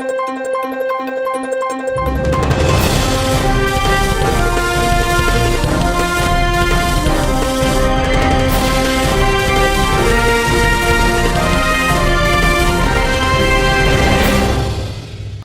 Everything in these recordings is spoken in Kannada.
thank you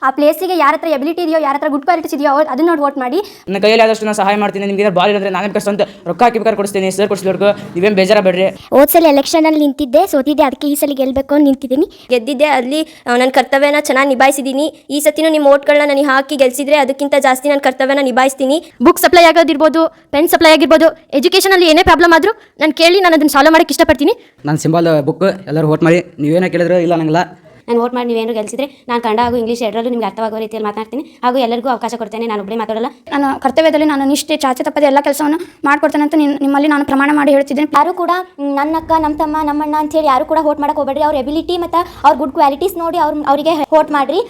ಆ ಪ್ಲೇಸಿಗೆ ಯಾರ ಹತ್ರ ಎಬಿಲಿಟಿ ಇದೆಯೋ ಯಾರ ಹತ್ರ ಗುಡ್ ಕ್ವಾಲಿಟೀಸ್ ಇದೆಯೋ ಅವ್ರು ಅದನ್ನ ನೋಡಿ ವೋಟ್ ಮಾಡಿ. ನನ್ನ ಕೈಯಲ್ಲಿ ಆದಷ್ಟು ನಾನು ಸಹಾಯ ಮಾಡ್ತೀನಿ. ನಿಮಗೆ ಏನಾದ್ರು ಬಾಲ್ ಇದ್ರೆ ನಾನೇ ಕಷ್ಟ ಅಂತ ರೊಕ್ಕ ಹಾಕಿ ಬೇಕಾದ್ರೆ ಕೊಡಿಸ್ತೀನಿ. ಸರ್ ಕೊಡಿಸ್ಲಿಕ್ಕೆ ನೀವೇನು ಬೇಜಾರ ಬೇಡ್ರಿ ಹೋದ ಸಲ ಎಲೆಕ್ಷನಲ್ಲಿ ನಿಂತಿದ್ದೆ ಸೋತಿದ್ದೆ ಅದಕ್ಕೆ ಈ ಸಲ ಗೆಲ್ಲಬೇಕು ಅಂತ ನಿಂತಿದ್ದೀನಿ. ಗೆದ್ದಿದ್ದೆ ಅಲ್ಲಿ ನನ್ನ ಕರ್ತವ್ಯನ ಚೆನ್ನಾಗಿ ನಿಭಾಯಿಸಿದ್ದೀನಿ. ಈ ಸತಿನೂ ನಿಮ್ಮ ಓಟ್ಗಳನ್ನ ನನಗೆ ಹಾಕಿ ಗೆಲ್ಸಿದ್ರೆ ಅದಕ್ಕಿಂತ ಜಾಸ್ತಿ ನನ್ನ ಕರ್ತವ್ಯನ ನಿಭಾಯಿಸ್ತೀನಿ. ಬುಕ್ ಸಪ್ಲೈ ಆಗೋದಿರ್ಬೋದು ಪೆನ್ ಸಪ್ಲೈ ಆಗಿರ್ಬೋದು ಎಜುಕೇಷನಲ್ಲಿ ಏನೇ ಪ್ರಾಬ್ಲಮ್ ಆದರೂ ನಾನು ಕೇಳಿ ನಾನು ಅದನ್ನು ಸಾಲ್ವ್ ಮಾಡೋಕ್ಕೆ ಇಷ್ಟಪಡ್ತೀನಿ. ನಾನು ಸಿಂಬಲ್ ಬುಕ್ ಎಲ್ಲರೂ ವೋಟ್ ಮಾಡಿ. ನೀವೇನೋ ಕೇಳಿದ್ರು ಇಲ್ಲ ನಂಗಿಲ್ಲ ನಾನು ವೋಟ್ ಮಾಡಿ ನೀವೇನು ಗೆಲ್ಸಿದ್ರೆ? ನಾನು ಕನ್ನಡ ಹಾಗೂ ಇಂಗ್ಲೀಷ್ ಎರಡರಲ್ಲೂ ನಿಮ್ಗೆ ಅರ್ಥವಾಗುವ ರೀತಿಯಲ್ಲಿ ಮಾತಾಡ್ತೀನಿ ಹಾಗೂ ಎಲ್ಲರಿಗೂ ಅವಕಾಶ ಕೊಡ್ತೇನೆ. ನಾನು ಒಬ್ಬಳೇ ಮಾತಾಡಲ್ಲ. ನಾನು ಕರ್ತವ್ಯದಲ್ಲಿ ನಾನು ನಿಷ್ಠೆ ಚಾಚೆ ತಪ್ಪದೆ ಎಲ್ಲ ಕೆಲಸವನ್ನು ಮಾಡ್ಕೊಡ್ತೇನೆ ಅಂತ ನಿಮ್ಮಲ್ಲಿ ನಾನು ಪ್ರಮಾಣ ಮಾಡಿ ಹೇಳ್ತಿದ್ದೇನೆ. ಯಾರು ಕೂಡ ನನ್ನ ಅಕ್ಕ ನಮ್ಮ ತಮ್ಮ ನಮ್ಮಣ್ಣ ಅಂತೇಳಿ ಯಾರು ಕೂಡ ಹೋಟ್ ಮಾಡಕ್ಕೆ ಹೋಗ್ಬೇಡ್ರಿ. ಅವ್ರ ಎಬಿಲಿಟಿ ಮತ್ತು ಅವ್ರ ಗುಡ್ ಕ್ವಾಲಿಟೀಸ್ ನೋಡಿ ಅವ್ರ ಅವರಿಗೆ ಹೋಟ್ ಮಾಡಿರಿ.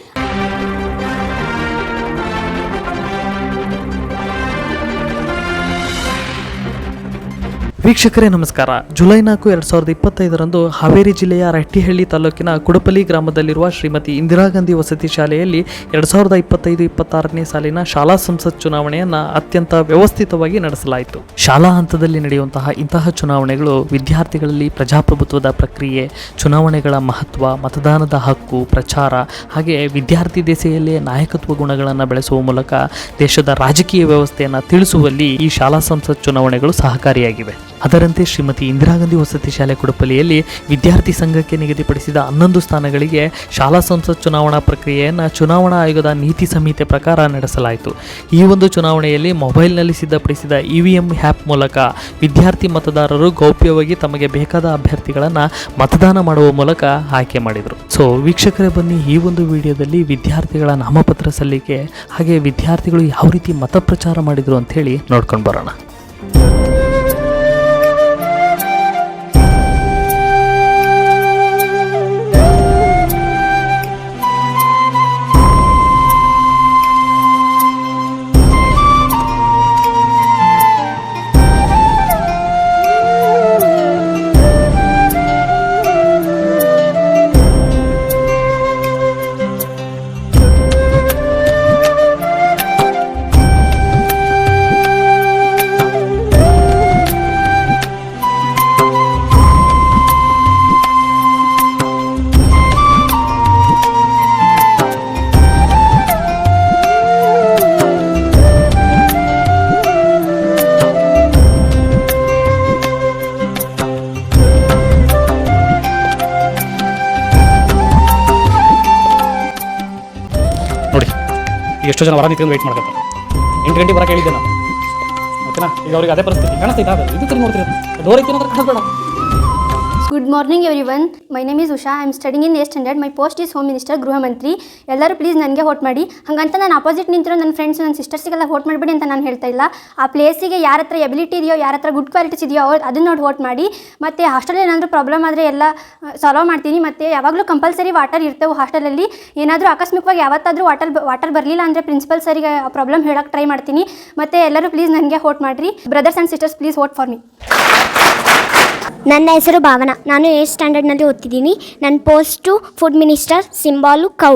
ವೀಕ್ಷಕರೇ, ನಮಸ್ಕಾರ. ಜುಲೈ ನಾಲ್ಕು, ಎರಡು ಸಾವಿರದ ಇಪ್ಪತ್ತೈದರಂದು ಹಾವೇರಿ ಜಿಲ್ಲೆಯ ರಟ್ಟಿಹಳ್ಳಿ ತಾಲೂಕಿನ ಕುಡಪಲಿ ಗ್ರಾಮದಲ್ಲಿರುವ ಶ್ರೀಮತಿ ಇಂದಿರಾ ಗಾಂಧಿ ವಸತಿ ಶಾಲೆಯಲ್ಲಿ ಎರಡು ಸಾವಿರದ ಇಪ್ಪತ್ತೈದು, ಇಪ್ಪತ್ತಾರನೇ ಸಾಲಿನ ಶಾಲಾ ಸಂಸತ್ ಚುನಾವಣೆಯನ್ನು ಅತ್ಯಂತ ವ್ಯವಸ್ಥಿತವಾಗಿ ನಡೆಸಲಾಯಿತು. ಶಾಲಾ ಹಂತದಲ್ಲಿ ನಡೆಯುವಂತಹ ಇಂತಹ ಚುನಾವಣೆಗಳು ವಿದ್ಯಾರ್ಥಿಗಳಲ್ಲಿ ಪ್ರಜಾಪ್ರಭುತ್ವದ ಪ್ರಕ್ರಿಯೆ, ಚುನಾವಣೆಗಳ ಮಹತ್ವ, ಮತದಾನದ ಹಕ್ಕು, ಪ್ರಚಾರ, ಹಾಗೆ ವಿದ್ಯಾರ್ಥಿ ದೆಸೆಯಲ್ಲೇ ನಾಯಕತ್ವ ಗುಣಗಳನ್ನು ಬೆಳೆಸುವ ಮೂಲಕ ದೇಶದ ರಾಜಕೀಯ ವ್ಯವಸ್ಥೆಯನ್ನು ತಿಳಿಸುವಲ್ಲಿ ಈ ಶಾಲಾ ಸಂಸತ್ ಚುನಾವಣೆಗಳು ಸಹಕಾರಿಯಾಗಿವೆ. ಅದರಂತೆ ಶ್ರೀಮತಿ ಇಂದಿರಾ ಗಾಂಧಿ ವಸತಿ ಶಾಲೆ ಕುಡುಪಲಿಯಲ್ಲಿ ವಿದ್ಯಾರ್ಥಿ ಸಂಘಕ್ಕೆ ನಿಗದಿಪಡಿಸಿದ ಹನ್ನೊಂದು ಸ್ಥಾನಗಳಿಗೆ ಶಾಲಾ ಸಂಸತ್ ಚುನಾವಣಾ ಪ್ರಕ್ರಿಯೆಯನ್ನು ಚುನಾವಣಾ ಆಯೋಗದ ನೀತಿ ಸಂಹಿತೆ ಪ್ರಕಾರ ನಡೆಸಲಾಯಿತು. ಈ ಒಂದು ಚುನಾವಣೆಯಲ್ಲಿ ಮೊಬೈಲ್ನಲ್ಲಿ ಸಿದ್ಧಪಡಿಸಿದ ಇವಿಎಂ ಆ್ಯಪ್ ಮೂಲಕ ವಿದ್ಯಾರ್ಥಿ ಮತದಾರರು ಗೌಪ್ಯವಾಗಿ ತಮಗೆ ಬೇಕಾದ ಅಭ್ಯರ್ಥಿಗಳನ್ನು ಮತದಾನ ಮಾಡುವ ಮೂಲಕ ಆಯ್ಕೆ ಮಾಡಿದರು. ಸೊ, ವೀಕ್ಷಕರೇ, ಬನ್ನಿ ಈ ಒಂದು ವಿಡಿಯೋದಲ್ಲಿ ವಿದ್ಯಾರ್ಥಿಗಳ ನಾಮಪತ್ರ ಸಲ್ಲಿಕೆ ಹಾಗೆ ವಿದ್ಯಾರ್ಥಿಗಳು ಯಾವ ರೀತಿ ಮತ ಪ್ರಚಾರ ಮಾಡಿದರು ಅಂಥೇಳಿ ನೋಡ್ಕೊಂಡು ಬರೋಣ. ಎಷ್ಟೋ ಜನ ಹೊರ ನಿಂತ್ಕೊಂಡು ವೆಯ್ಟ್ ಮಾಡ್ಕೊತಾರೆ. ಎಂಟು ಗಂಟೆಗೆ ಬರೋಕೆ ಹೇಳಿದ್ದೆ ನಾನು. ಓಕೆನಾ ಈಗ ಅವ್ರಿಗೆ ಅದೇ ಪರಿಸ್ಥಿತಿ ಕಾಣಿಸ್ತೈತೆ ಇದು ಕಡೆ ನೋಡ್ತೀರ? ಡೋರ್ ಐತಿ ಅಂದ್ರೆ ಕಾಣಿಸ್ಬೇಡ good morning everyone my name is Usha I am studying in a standard my post is home minister ಗೃಹ ಮಂತ್ರಿ ಎಲ್ಲರೂ ಪ್ಲೀಸ್ ನನಗೆ ವೋಟ್ ಮಾಡಿ ಹಾಗಂತ ನಾನು ಅಪೋಸಿಟ್ ನಿಂತಿರೋ ನನ್ನ ಫ್ರೆಂಡ್ಸ್ ನನ್ನ ಸಿಸ್ಟರ್ಸಿಗೆಲ್ಲ ವೋಟ್ ಮಾಡಬೇಡಿ ಅಂತ ನಾನು ಹೇಳ್ತಾ ಇಲ್ಲ. ಆ ಪ್ಲೇಸಿಗೆ ಯಾರ ಹತ್ರ ಎಬಿಲಿಟಿ ಇದೆಯೋ, ಯಾರ ಹತ್ರ ಗುಡ್ ಕ್ವಾಲಿಟೀಸ್ ಇದೆಯೋ, ಅವ್ರು ಅದನ್ನ ನೋಡಿ ವೋಟ್ ಮಾಡಿ. ಮತ್ತು ಹಾಸ್ಟೆಲ್ ಏನಾದರೂ ಪ್ರಾಬ್ಲಮ್ ಆದರೆ ಎಲ್ಲ ಸಾಲ್ವ್ ಮಾಡ್ತೀನಿ. ಮತ್ತು ಯಾವಾಗಲೂ ಕಂಪಲ್ಸರಿ ವಾಟರ್ ಇರ್ತವೆ ಹಾಸ್ಟೆಲಲ್ಲಿ ಏನಾದರೂ ಆಕಸ್ಮಿಕವಾಗಿ ಯಾವತ್ತಾದರೂ ವಾಟರ್ ವಾಟರ್ ಬರಲಿಲ್ಲ ಅಂದರೆ ಪ್ರಿನ್ಸಿಪಲ್ ಸರಿಗೆ ಆ ಪ್ರಾಬ್ಲಮ್ ಹೇಳೋಕ್ಕೆ ಟ್ರೈ ಮಾಡ್ತೀನಿ. ಮತ್ತು ಎಲ್ಲರೂ ಪ್ಲೀಸ್ ನನಗೆ ವೋಟ್ ಮಾಡಿರಿ. Brothers and sisters please vote for me ನನ್ನ ಹೆಸರು ಭಾವನಾ. ನಾನು ಏಟ್ ಸ್ಟ್ಯಾಂಡರ್ಡ್ನಲ್ಲಿ ಓದ್ತಿದ್ದೀನಿ. ನನ್ನ post food minister symbol cow.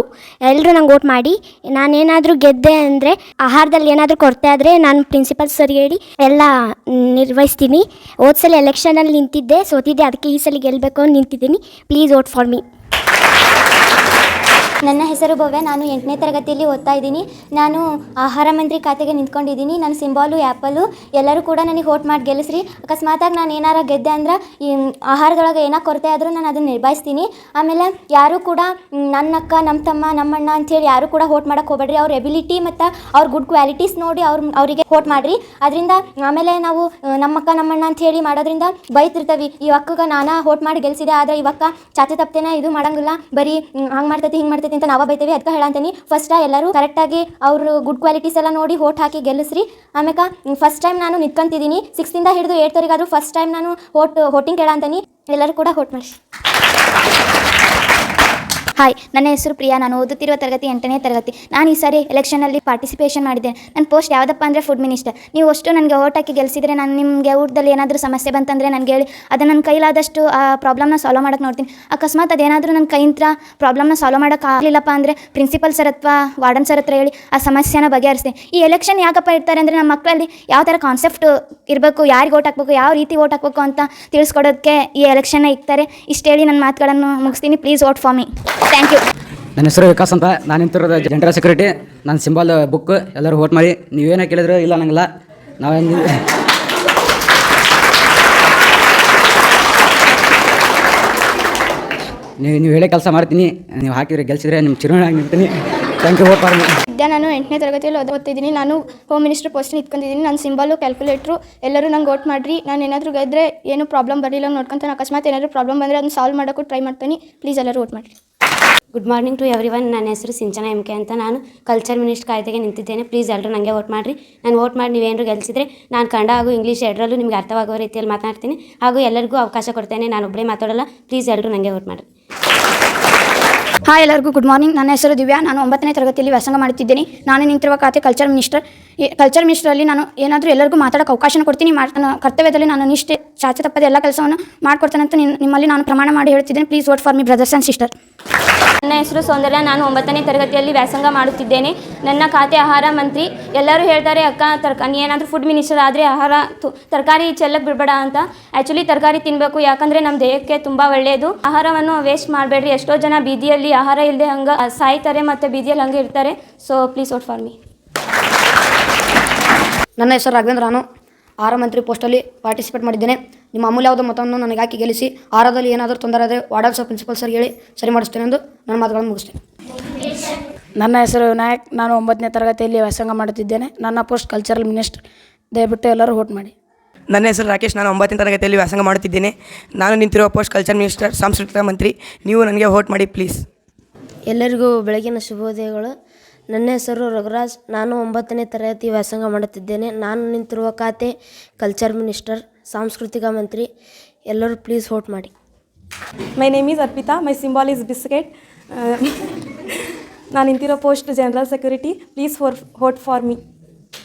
ಎಲ್ಲರೂ ನಂಗೆ ಓಟ್ ಮಾಡಿ. ನಾನೇನಾದರೂ ಗೆದ್ದೆ ಅಂದರೆ ಆಹಾರದಲ್ಲಿ ಏನಾದರೂ ಕೊರತೆ ಆದರೆ ನಾನು ಪ್ರಿನ್ಸಿಪಲ್ ಸರ್ ಹೇಳಿ ಎಲ್ಲ ನಿರ್ವಹಿಸ್ತೀನಿ. ಓದ್ಸಲಿ ಸಲ ಎಲೆಕ್ಷನಲ್ಲಿ ನಿಂತಿದ್ದೆ. ಸೋತಿದ್ದೆ. ಅದಕ್ಕೆ ಈ ಸಲ ಗೆಲ್ಲಬೇಕು ಅಂತ ನಿಂತಿದ್ದೀನಿ. Please vote for me. ನನ್ನ ಹೆಸರು ಭವ್ಯ. ನಾನು ಎಂಟನೇ ತರಗತಿಯಲ್ಲಿ ಓದ್ತಾ ಇದ್ದೀನಿ. ನಾನು ಆಹಾರ ಮಂತ್ರಿ ಖಾತೆಗೆ ನಿಂತ್ಕೊಂಡಿದ್ದೀನಿ. ನನ್ನ ಸಿಂಬಾಲು ಆ್ಯಪಲ್ಲು ಎಲ್ಲರೂ ಕೂಡ ನನಗೆ ಹೋಟ್ ಮಾಡಿ ಗೆಲ್ಲಿಸ್ರಿ. ಅಕಸ್ಮಾತಾಗಿ ನಾನು ಏನಾರ ಗೆದ್ದೆ ಅಂದ್ರೆ ಈ ಆಹಾರದೊಳಗೆ ಏನೋ ಕೊರತೆ ಆದರೂ ನಾನು ಅದನ್ನು ನಿಭಾಯಿಸ್ತೀನಿ. ಆಮೇಲೆ ಯಾರೂ ಕೂಡ ನನ್ನ ಅಕ್ಕ, ನಮ್ಮ ತಮ್ಮ, ನಮ್ಮಣ್ಣ ಅಂಥೇಳಿ ಯಾರೂ ಕೂಡ ಹೋಟ್ ಮಾಡಕ್ಕೆ ಹೋಗಬೇಡ್ರಿ. ಅವ್ರ ಎಬಿಲಿಟಿ ಮತ್ತು ಅವ್ರ ಗುಡ್ ಕ್ವಾಲಿಟೀಸ್ ನೋಡಿ ಅವ್ರ, ಅವರಿಗೆ ವೋಟ್ ಮಾಡಿರಿ. ಅದರಿಂದ ಆಮೇಲೆ ನಾವು ನಮ್ಮಕ್ಕ ನಮ್ಮಣ್ಣ ಅಂತ ಹೇಳಿ ಮಾಡೋದ್ರಿಂದ ಬೈತಿರ್ತೀವಿ. ಈ ಅಕ್ಕಗೆ ನಾನಾ ಹೋಟ್ ಮಾಡಿ ಗೆಲ್ಸಿದೆ. ಆದರೆ ಇವಕ್ಕ ಚಾಚೆ ತಪ್ಪೇನ ಇದು ಮಾಡೋಂಗಿಲ್ಲ. ಬರೀ ಹಂಗೆ ಮಾಡ್ತೈತಿ, ಹಿಂಗೆ ಮಾಡ್ತೈತಿ ಅಂತ ನಾವ ಬೈತೇವೆ ಅದಕ್ಕೆ ಹೇಳಂತೀನಿ. ಫಸ್ಟ್ ಎಲ್ಲರೂ ಕರೆಕ್ಟಾಗಿ ಅವರು ಗುಡ್ ಕ್ವಾಲಿಟೀಸ್ ಎಲ್ಲ ನೋಡಿ ವೋಟ್ ಹಾಕಿ ಗೆಲ್ಲಿಸ್ರಿ ಆಮ್ಯಾಕ ಫಸ್ಟ್ ಟೈಮ್ ನಾನು ನಿಂತ್ಕೊಂತಿದ್ದೀನಿ ಸಿಕ್ಸ್ತಿಂದ ಹಿಡಿದು ಏಟ್ವರೆಗಾದ್ರೂ ಫಸ್ಟ್ ಟೈಮ್ ನಾನು ವೋಟ್ ವೋಟಿಂಗ್ ಕೇಳಂತೀನಿ. ಎಲ್ಲರೂ ಕೂಡ ವೋಟ್ ಮಾಡಿಸಿ ಹಾಯ್, ನನ್ನ ಹೆಸರು ಪ್ರಿಯಾ. ನಾನು ಓದುತ್ತಿರುವ ತರಗತಿ ಎಂಟನೇ ತರಗತಿ. ನಾನು ಈ ಸಾರಿ ಎಲೆಕ್ಷನಲ್ಲಿ ಪಾರ್ಟಿಸಿಪೇಷನ್ ಮಾಡಿದ್ದೇನೆ. ನನ್ನ ಪೋಸ್ಟ್ ಯಾವುದಪ್ಪ ಅಂದರೆ ಫುಡ್ ಮಿನಿಸ್ಟರ್ ನೀವು ಅಷ್ಟು ನನಗೆ ಓಟ್ ಹಾಕಿ ಗೆಲ್ಲಿಸಿದರೆ ನಾನು ನಿಮಗೆ ಊಟದಲ್ಲಿ ಏನಾದರೂ ಸಮಸ್ಯೆ ಬಂತಂದರೆ ನನಗೆ ಹೇಳಿ. ಅದು ನನ್ನ ಕೈಲಾದಷ್ಟು, ಆ ಪ್ರಾಬ್ಲಮ್ನ ಸಾಲ್ವ್ ಮಾಡೋಕ್ಕೆ ನೋಡ್ತೀನಿ. ಅಕಸ್ಮಾತ್ ಅದೇನಾದರೂ ನನ್ನ ಕೈಯಿಂದ ಪ್ರಾಬ್ಲಮ್ನ ಸಾಲ್ವ್ ಮಾಡೋಕೆ ಆಗಲಿಲ್ಲಪ್ಪ ಅಂದರೆ ಪ್ರಿನ್ಸಿಪಲ್ ಸರ್ ಅಥವಾ ವಾರ್ಡನ್ ಸರ್ ಹತ್ರ ಹೇಳಿ ಆ ಸಮಸ್ಯೆನ ಬಗೆಹರಿಸ್ತೀನಿ. ಈ ಎಲೆಕ್ಷನ್ ಯಾಕಪ್ಪ ಇರ್ತಾರೆ ಅಂದರೆ ನಮ್ಮ ಮಕ್ಕಳಲ್ಲಿ ಯಾವ ಥರ ಕಾನ್ಸೆಪ್ಟ್ ಇರಬೇಕು, ಯಾರಿಗೆ ಓಟ್ ಹಾಕಬೇಕು, ಯಾವ ರೀತಿ ಓಟ್ ಹಾಕಬೇಕು ಅಂತ ತಿಳಿಸ್ಕೊಡೋದಕ್ಕೆ ಈ ಎಲೆಕ್ಷನ್ನ ಇಕ್ತಾರೆ. ಇಷ್ಟು ಹೇಳಿ ನನ್ನ ಮಾತುಗಳನ್ನು ಮುಗಿಸ್ತೀನಿ. Please vote for me thank you ನನ್ನ ಹೆಸರು ವಿಕಾಸ್ ಅಂತ. ನಾನು ನಿಂತಿರೋದು ಜನರಲ್ ಸೆಕ್ಯೂರಿಟಿ ನಾನು ಸಿಂಬಲ್ ಬುಕ್ ಎಲ್ಲರೂ ಓಟ್ ಮಾಡಿ. ನೀವೇನೇ ಕೇಳಿದ್ರು ಇಲ್ಲ ನಂಗಿಲ್ಲ. ನಾವೇನು ನೀವು ನೀವು ಹೇಳೇ ಕೆಲಸ ಮಾಡ್ತೀನಿ. ನೀವು ಹಾಕಿದ್ರೆ ಗೆಲ್ಸಿದ್ರೆ ನಿಮ್ಮ ಚಿರುಣಿ ಆಗಿ ನಿಲ್ತೀನಿ ಥ್ಯಾಂಕ್ ಯು ಓಟ್ ಮಾಡಿ. ಸದ್ಯ ನಾನು ಎಂಟನೇ ತರಗತಿಯಲ್ಲಿ ಓದ್ತಿದ್ದೀನಿ. ನಾನು ಹೋಮ್ ಮಿನಿಸ್ಟರ್ ಪೋಸ್ಟ್ ಇಟ್ಕೊಂಡಿದ್ದೀನಿ. ನನ್ನ ಸಿಂಬಲು ಕ್ಯಾಲ್ಕುಲೇಟ್ರು ಎಲ್ಲರೂ ನಂಗೆ ಓಟ್ ಮಾಡಿರಿ. ನಾನು ಏನಾದರೂ ಗೆದ್ದರೆ ಏನು ಪ್ರಾಬ್ಲಮ್ ಬರಲಿಲ್ಲ ನೋಡ್ಕೊಂತಾನೆ. ಅಕಸ್ಮಾತ್ ಏನಾದರೂ ಪ್ರಾಬ್ಲಮ್ ಬಂದರೆ ಅದನ್ನ ಸಾಲ್ವ್ ಮಾಡೋಕ್ಕೂ ಟ್ರೈ ಮಾಡ್ತೀನಿ. ಪ್ಲೀಸ್ ಎಲ್ಲರೂ ಓಟ್ ಮಾಡಿರಿ. Good morning to everyone ನನ್ನ ಹೆಸರು ಸಿಂಚನ ಎಂ ಕೆ ಅಂತ. ನಾನು ಕಲ್ಚರ್ ಮಿನಿಸ್ಟರ್ ಕಾಯ್ದೆಗೆ ನಿಂತಿದ್ದೇನೆ. ಪ್ಲೀಸ್ ಎಲ್ಲರೂ ನನಗೆ ವೋಟ್ ಮಾಡಿರಿ. ನಾನು ವೋಟ್ ಮಾಡಿ ನೀವೇನಾದ್ರು ಗೆಲ್ಸಿದ್ರೆ ನಾನು ಕನ್ನಡ ಹಾಗೂ ಇಂಗ್ಲೀಷ್ ಎರಡರಲ್ಲೂ ನಿಮಗೆ ಅರ್ಥವಾಗುವ ರೀತಿಯಲ್ಲಿ ಮಾತನಾಡ್ತೀನಿ. ಹಾಗೂ ಎಲ್ಲರಿಗೂ ಅವಕಾಶ ಕೊಡ್ತೇನೆ. ನಾನು ಒಬ್ಬರೇ ಮಾತಾಡೋಲ್ಲ. ಪ್ಲೀಸ್ ಎಲ್ಲರೂ ನನಗೆ ವೋಟ್ ಮಾಡಿರಿ. ಹಾಯ್ ಎಲ್ಲರಿಗೂ ಗುಡ್ ಮಾರ್ನಿಂಗ್ ನನ್ನ ಹೆಸರು ದಿವ್ಯಾ. ನಾನು ಒಂಬತ್ತನೇ ತರಗತಿಯಲ್ಲಿ ವ್ಯಾಸಂಗ ಮಾಡುತ್ತಿದ್ದೇನೆ. ನಾನು ನಿಂತಿರುವ ಖಾತೆ ಕಲ್ಚರ್ ಮಿನಿಸ್ಟರ್ ಕಲ್ಚರ್ ಮಿನಿಸ್ಟ್ರಲ್ಲಿ ನಾನು ಏನಾದರೂ ಎಲ್ಲರಿಗೂ ಮಾತಾಡೋಕೆ ಅವಕಾಶ ಕೊಡ್ತೀನಿ. ನನ್ನ ಕರ್ತವ್ಯದಲ್ಲಿ ನಾನು ನಿಷ್ಠೆ ಚಾಚೆ ತಪ್ಪದೆ ಎಲ್ಲ ಕೆಲಸವನ್ನು ಮಾಡ್ಕೊಡ್ತೇನೆ ಅಂತ ನಿಮ್ಮಲ್ಲಿ ನಾನು ಪ್ರಮಾಣ ಮಾಡಿ ಹೇಳ್ತಿದ್ದೇನೆ. Please vote for me brothers and sister ನನ್ನ ಹೆಸರು ಸೌಂದರ್ಯ. ನಾನು ಒಂಬತ್ತನೇ ತರಗತಿಯಲ್ಲಿ ವ್ಯಾಸಂಗ ಮಾಡುತ್ತಿದ್ದೇನೆ. ನನ್ನ ಖಾತೆ ಆಹಾರ ಮಂತ್ರಿ. ಎಲ್ಲರೂ ಹೇಳ್ತಾರೆ, ಅಕ್ಕ, ತರ್ಕ ಏನಾದರೂ ಫುಡ್ ಮಿನಿಸ್ಟರ್ ಆದರೆ ಆಹಾರ ತರಕಾರಿ ಚೆಲ್ಲಕ್ಕೆ ಬಿಡಬೇಡ ಅಂತ. ಆ್ಯಕ್ಚುಲಿ ತರಕಾರಿ ತಿನ್ನಬೇಕು ಯಾಕಂದರೆ ನಮ್ಮ ದೇಹಕ್ಕೆ ತುಂಬ ಒಳ್ಳೆಯದು ಆಹಾರವನ್ನು ವೇಸ್ಟ್ ಮಾಡಬೇಡ್ರಿ. ಎಷ್ಟೋ ಜನ ಬೀದಿಯಲ್ಲಿ ಆಹಾರ ಇಲ್ಲದೆ ಹಂಗೆ ಸಾಯ್ತಾರೆ ಮತ್ತು ಬೀದಿಯಲ್ಲಿ ಹಂಗೆ ಇರ್ತಾರೆ. So please vote for me ನನ್ನ ಹೆಸರು ರಾಘವೇಂದ್ರ ನಾನು ಆಹಾರ ಮಂತ್ರಿ ಪೋಸ್ಟಲ್ಲಿ ಪಾರ್ಟಿಸಿಪೇಟ್ ಮಾಡಿದ್ದೇನೆ. ನಿಮ್ಮ ಅಮೂಲ್ಯವಾದ ಮತವನ್ನು ನನಗೆ ಹಾಕಿ ಗೆಲ್ಲಿಸಿ ಆಹಾರದಲ್ಲಿ ಏನಾದರೂ ತೊಂದರೆ ಆದರೆ ವಾರ್ಡ್ ಸರ್ ಪ್ರಿನ್ಸಿಪಲ್ ಸರ್ ಹೇಳಿ ಸರಿ ಮಾಡಿಸ್ತೇನೆ ಎಂದು ನನ್ನ ಮಾತುಗಳನ್ನು ಮುಗಿಸ್ತೇನೆ. ನನ್ನ ಹೆಸರು ವಿನಾಯಕ್. ನಾನು ಒಂಬತ್ತನೇ ತರಗತಿಯಲ್ಲಿ ವ್ಯಾಸಂಗ ಮಾಡುತ್ತಿದ್ದೇನೆ. ನನ್ನ ಪೋಸ್ಟ್ ಕಲ್ಚರಲ್ ಮಿನಿಸ್ಟರ್. ದಯವಿಟ್ಟು ಎಲ್ಲರೂ ವೋಟ್ ಮಾಡಿ. ನನ್ನ ಹೆಸರು ರಾಕೇಶ್. ನಾನು ಒಂಬತ್ತನೇ ತರಗತಿಯಲ್ಲಿ ವ್ಯಾಸಂಗ ಮಾಡುತ್ತಿದ್ದೇನೆ. ನಾನು ನಿಂತಿರುವ ಪೋಸ್ಟ್ ಕಲ್ಚರ್ ಮಿನಿಸ್ಟರ್ ಸಾಂಸ್ಕೃತಿಕ ಮಂತ್ರಿ. ನೀವು ನನಗೆ ವೋಟ್ ಮಾಡಿ ಪ್ಲೀಸ್. ಎಲ್ಲರಿಗೂ ಬೆಳಗಿನ ಶುಭೋದಯಗಳು. ನನ್ನ ಹೆಸರು ರಘುರಾಜ್. ನಾನು ಒಂಬತ್ತನೇ ತರಗತಿ ವ್ಯಾಸಂಗ ಮಾಡುತ್ತಿದ್ದೇನೆ. ನಾನು ನಿಂತಿರುವ ಖಾತೆ ಕಲ್ಚರ್ ಮಿನಿಸ್ಟರ್ ಸಾಂಸ್ಕೃತಿಕ ಮಂತ್ರಿ. ಎಲ್ಲರೂ ಪ್ಲೀಸ್ ವೋಟ್ ಮಾಡಿ. My name is Arpita. My symbol is biscuit. ನಾನು ನಿಂತಿರೋ post general security. Please for vote for me.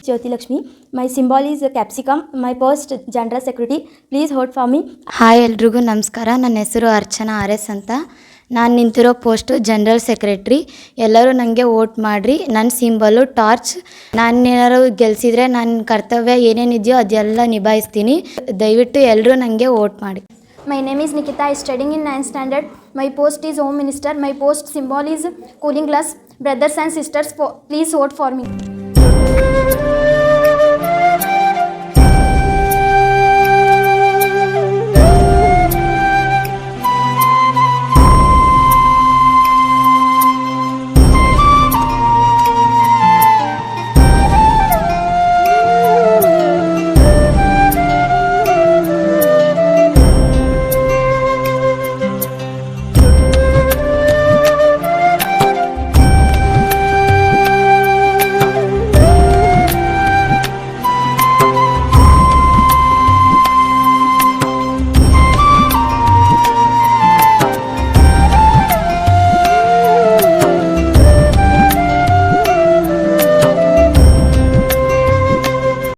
Jyoti Lakshmi my symbol is capsicum. My post general security. Please vote for me. Hi ಎಲ್ರಿಗೂ ನಮಸ್ಕಾರ. ನನ್ನ ಹೆಸರು ಅರ್ಚನಾ ಆರ್ ಎಸ್ ಅಂತ. ನಾನು ನಿಂತಿರೋ ಪೋಸ್ಟು ಜನರಲ್ ಸೆಕ್ರೆಟ್ರಿ ಎಲ್ಲರೂ ನನಗೆ ವೋಟ್ ಮಾಡಿರಿ ನನ್ನ ಸಿಂಬಲು ಟಾರ್ಚ್ ನಾನೇನಾರು ಗೆಲ್ಸಿದ್ರೆ ನನ್ನ ಕರ್ತವ್ಯ ಏನೇನಿದೆಯೋ ಅದೆಲ್ಲ ನಿಭಾಯಿಸ್ತೀನಿ ದಯವಿಟ್ಟು ಎಲ್ಲರೂ ನನಗೆ ವೋಟ್ ಮಾಡಿ My name is Nikita, I studying in 9th standard. My post is Home Minister. My post symbol is cooling glass. And sisters, please please vote for me.